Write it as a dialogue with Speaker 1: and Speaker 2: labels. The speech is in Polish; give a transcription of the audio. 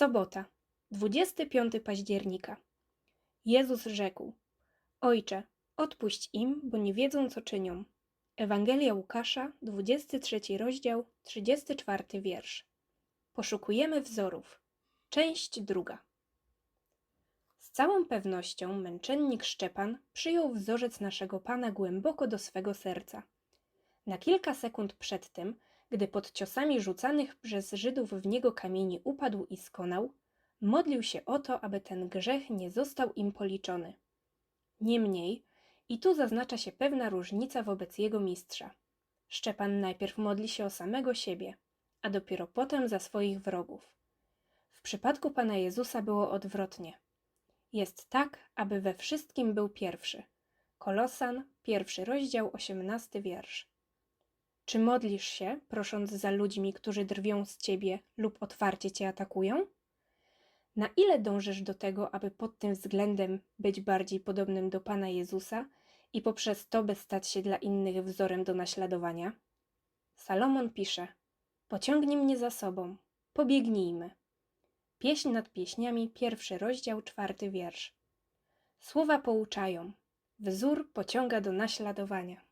Speaker 1: Sobota, 25 października. Jezus rzekł: Ojcze, odpuść im, bo nie wiedzą, co czynią. Ewangelia Łukasza, 23 rozdział, 34 wiersz. Poszukujemy wzorów. Część druga. Z całą pewnością męczennik Szczepan przyjął wzorzec naszego Pana głęboko do swego serca. Na kilka sekund przed tym, gdy pod ciosami rzucanych przez Żydów w niego kamieni upadł i skonał, modlił się o to, aby ten grzech nie został im policzony. Niemniej, i tu zaznacza się pewna różnica wobec jego mistrza. Szczepan najpierw modli się o samego siebie, a dopiero potem za swoich wrogów. W przypadku Pana Jezusa było odwrotnie. Jest tak, aby we wszystkim był pierwszy. Kolosan, pierwszy rozdział, osiemnasty wiersz. Czy modlisz się, prosząc za ludźmi, którzy drwią z ciebie lub otwarcie cię atakują? Na ile dążysz do tego, aby pod tym względem być bardziej podobnym do Pana Jezusa i poprzez to, by stać się dla innych wzorem do naśladowania? Salomon pisze: Pociągnij mnie za sobą, pobiegnijmy. Pieśń nad pieśniami, pierwszy rozdział, czwarty wiersz. Słowa pouczają, wzór pociąga do naśladowania.